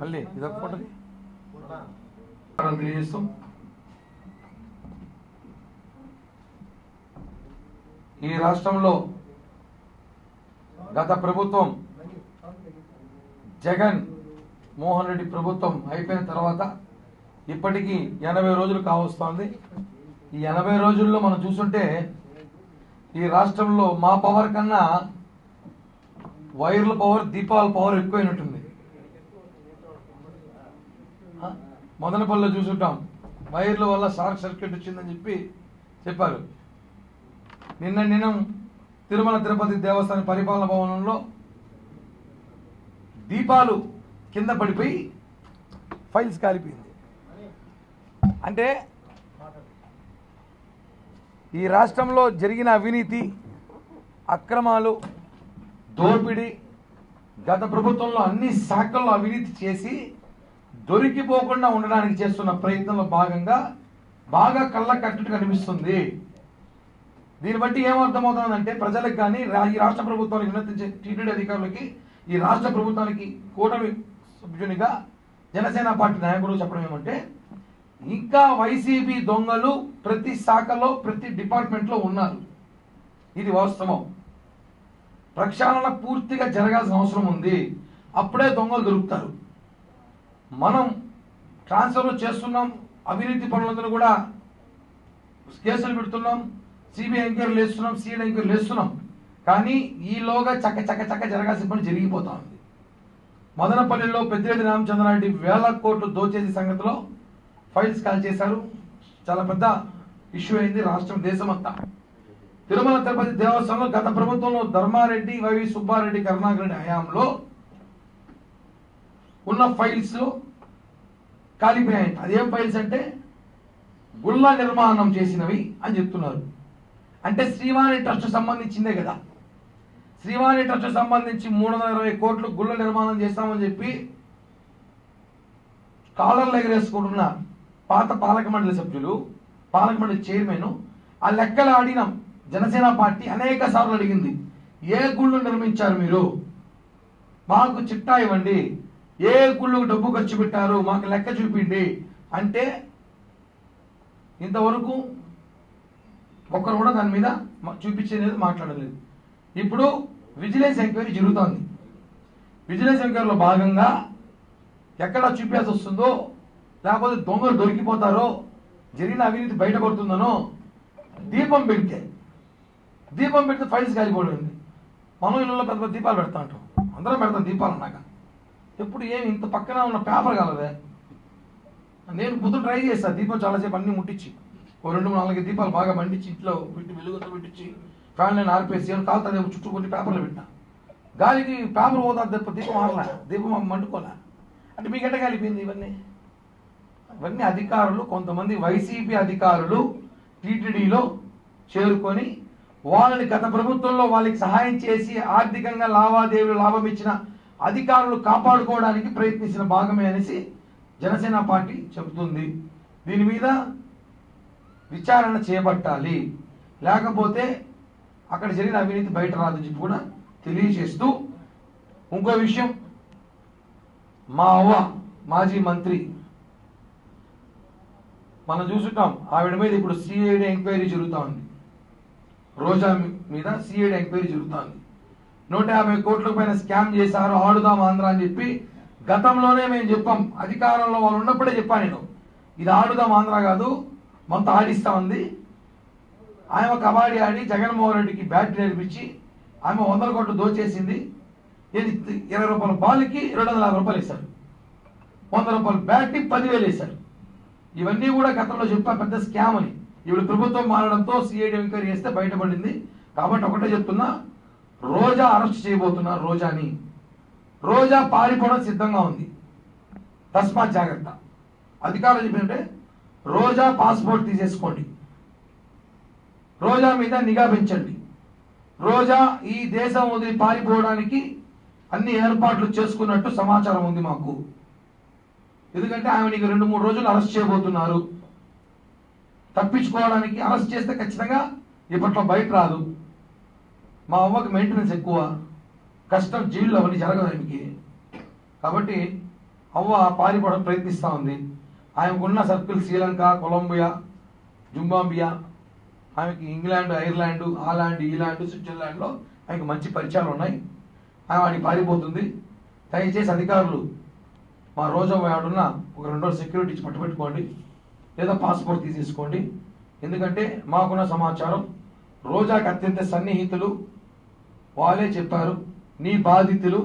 మళ్ళీ ఇదొక తెలియజేస్తాం ఈ రాష్ట్రంలో గత ప్రభుత్వం జగన్ మోహన్ రెడ్డి ప్రభుత్వం అయిపోయిన తర్వాత ఇప్పటికీ ఎనభై రోజులు కావస్తోంది. ఈ ఎనభై రోజుల్లో మనం చూస్తుంటే ఈ రాష్ట్రంలో మా పవర్ కన్నా వైర్ల పవర్ దీపాల పవర్ ఎక్కువైనట్టుంది ఆ? మదనపల్లిలో చూసుంటాం. వైర్ల వల్ల షార్ట్ సర్క్యూట్ వచ్చిందని చెప్పి చెప్పారు. నిన్న నిన్న తిరుమల తిరుపతి దేవస్థాన పరిపాలన భవనంలో దీపాలు కింద పడిపోయి ఫైల్స్ కాలిపోయింది. అంటే ఈ రాష్ట్రంలో జరిగిన అవినీతి అక్రమాలు దోపిడీ గత ప్రభుత్వంలో అన్ని శాఖల్లో అవినీతి చేసి దొరికిపోకుండా ఉండడానికి చేస్తున్న ప్రయత్నంలో భాగంగా బాగా కళ్ళ కట్టుడు కనిపిస్తుంది. దీన్ని బట్టి ఏమర్థమవుతుందంటే ప్రజలకు కానీ రా- ఈ రాష్ట్ర ప్రభుత్వానికి వినతించే టీటీడీ అధికారులకి ఈ రాష్ట్ర ప్రభుత్వానికి కూటమి సభ్యునిగా జనసేన పార్టీ నాయకుడు చెప్పడం ఏమంటే ఇంకా వైసీపీ దొంగలు ప్రతి శాఖలో ప్రతి డిపార్ట్మెంట్లో ఉన్నారు. ఇది వాస్తవం. ప్రక్షాళన పూర్తిగా జరగాల్సిన అవసరం ఉంది. అప్పుడే దొంగలు దొరుకుతారు. మనం ట్రాన్స్ఫర్లు చేస్తున్నాం అవినీతి పనులందరూ కూడా కేసులు పెడుతున్నాం సిబిఐ ఎంక్వైరీలు వేస్తున్నాం సిఐడి ఎంక్వైరీలు వేస్తున్నాం. కానీ ఈలోగా చక్క చక్క చక్క జరగాల్సిన పని జరిగిపోతా ఉంది. మదనపల్లిలో పెద్దిరెడ్డి రామచంద్రారెడ్డి వేల కోట్లు దోచేసి సంగతిలో ఫైల్స్ కాల్ చేశారు. చాలా పెద్ద ఇష్యూ అయింది రాష్ట్రం దేశమంతా. తిరుమల తిరుపతి దేవస్థానంలో గత ప్రభుత్వంలో ధర్మారెడ్డి వైవి సుబ్బారెడ్డి కరుణాకర్ రెడ్డి హయాంలో ఉన్న ఫైల్స్ కాలిపోయాయంట. అదేం ఫైల్స్ అంటే గుళ్ళ నిర్మాణం చేసినవి అని చెప్తున్నారు. అంటే శ్రీవాణి ట్రస్ట్ సంబంధించిందే కదా. శ్రీవాణి ట్రస్ట్ సంబంధించి మూడు వందల ఇరవై కోట్లు గుళ్ళ నిర్మాణం చేస్తామని చెప్పి కాలర్లు ఎగరేసుకుంటున్న పాత పాలక మండలి సభ్యులు పాలక మండలి చైర్మన్ ఆ లెక్కలు ఆడినాం. జనసేన పార్టీ అనేక సార్లు అడిగింది ఏ గుళ్ళు నిర్మించారు మీరు? మాకు చిట్టా ఇవ్వండి ఏ గుళ్ళకు డబ్బు ఖర్చు పెట్టారు మాకు లెక్క చూపిండి అంటే ఇంతవరకు ఒక్కరు కూడా దాని మీద చూపించేది మాట్లాడలేదు. ఇప్పుడు విజిలెన్స్ ఎంక్వైరీ జరుగుతోంది. విజిలెన్స్ ఎంక్వైరీలో భాగంగా ఎక్కడ చూపించాల్సి వస్తుందో లేకపోతే దొంగలు దొరికిపోతారో జరిగిన అవినీతి బయటపడుతుందనో దీపం పెడితే దీపం పెడితే ఫైల్స్ కాలిపోయింది మనం ఇళ్ళలో పెద్ద పెద్ద దీపాలు పెడతా ఉంటాం. అందరం పెడతాం దీపాలు అన్నాక. ఎప్పుడు ఏమి ఇంత పక్కన ఉన్న పేపర్ కలదే నేను పొద్దున ట్రై చేస్తాను దీపం చాలాసేపు అన్ని ముట్టించి. ఓ రెండు మూడు నాలుగు దీపాలు బాగా మండించి ఇంట్లో పెట్టి వెలుగుతో పెట్టించి ఫ్యాన్ నేను ఆర్పేసి అని కాలుతుంది చుట్టూ కొన్ని పేపర్లు పెట్టినా. గాలికి పేపర్ పోతా తప్ప దీపం ఆడలే దీపం మండుకోలే? అంటే మీకు ఎట్ట కలిపింది ఇవన్నీ? ఇవన్నీ అధికారులు కొంతమంది వైసీపీ అధికారులు టీటీడీలో చేరుకొని వాళ్ళని గత ప్రభుత్వంలో వాళ్ళకి సహాయం చేసి ఆర్థికంగా లావాదేవీలు లాభం ఇచ్చిన అధికారులు కాపాడుకోవడానికి ప్రయత్నించిన భాగమే అనేసి జనసేన పార్టీ చెబుతుంది. దీని మీద విచారణ చేపట్టాలి. లేకపోతే అక్కడ జరిగిన అవినీతి బయట రాదని చెప్పి కూడా తెలియజేస్తూ ఇంకో విషయం. మా అవ్వ మాజీ మంత్రి మనం చూసుంటాం ఆవిడ మీద ఇప్పుడు సిఐడి ఎంక్వైరీ జరుగుతూ ఉంది. రోజా మీద సిఐడి ఎంక్వైరీ జరుగుతూ ఉంది. నూట యాభై కోట్ల పైన స్కామ్ చేశారు ఆడుదాం ఆంధ్ర అని చెప్పి గతంలోనే మేము చెప్పాం. అధికారంలో వాళ్ళు ఉన్నప్పుడే చెప్పాను నేను. ఇది ఆడుదాం ఆంధ్ర కాదు మొత్తం ఆడిస్తా ఉంది. ఆమె కబడ్డీ ఆడి జగన్మోహన్ రెడ్డికి బ్యాట్ నేర్పించి ఆమె వందల కోట్లు దోచేసింది. ఇది ఇరవై రూపాయల బాల్కి రెండు వందల యాభై రూపాయలు వేశారు వంద రూపాయలు బ్యాట్కి పదివేలు వేశారు ఇవన్నీ కూడా గతంలో చెప్పా పెద్ద స్కామ్ అని. ఇప్పుడు ప్రభుత్వం మారడంతో సిఐడి ఎంక్వైరీ చేస్తే బయటపడింది. కాబట్టి ఒకటే చెప్తున్నా రోజా అరెస్ట్ చేయబోతున్నారు రోజాని. రోజా పారిపోవడం సిద్ధంగా ఉంది. తస్మా జాగ్రత్త. అధికారులు చెప్పినట్టే రోజా పాస్పోర్ట్ తీసేసుకోండి. రోజా మీద నిఘా పెంచండి. రోజా ఈ దేశం వదిలి పారిపోవడానికి అన్ని ఏర్పాట్లు చేసుకున్నట్టు సమాచారం ఉంది మాకు. ఎందుకంటే ఆమె నీకు రెండు మూడు రోజులు అరెస్ట్ చేయబోతున్నారు. తప్పించుకోవడానికి అరెస్ట్ చేస్తే ఖచ్చితంగా ఇప్పట్లో బయట రాదు. మా అవ్వకి మెయింటెనెన్స్ ఎక్కువ కష్టం జైల్లో అవన్నీ జరగదు ఆమెకి కాబట్టి అవ్వ పారిపోవడం ప్రయత్నిస్తూ ఉంది. ఆమెకున్న సర్కిల్ శ్రీలంక కొలంబియా జుంబాంబియా ఆమెకి ఇంగ్లాండ్ ఐర్లాండ్ ఆలాండ్ ఈలాండ్ స్విట్జర్లాండ్లో ఆమెకు మంచి పరిచయాలు ఉన్నాయి. ఆమె వాడికి పారిపోతుంది. దయచేసి అధికారులు మా రోజా వాడున్న ఒక రెండు రోజులు సెక్యూరిటీ ఇచ్చి పట్టుపెట్టుకోండి లేదా పాస్పోర్ట్ తీసేసుకోండి. ఎందుకంటే మాకున్న సమాచారం రోజాకి అత్యంత సన్నిహితులు వాళ్ళే చెప్పారు నీ బాధితులు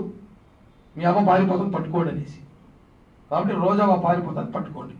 మీ అమ్మ పారిపోతుంది పట్టుకోండి అనేసి. కాబట్టి రోజా పారిపోతుంది పట్టుకోండి.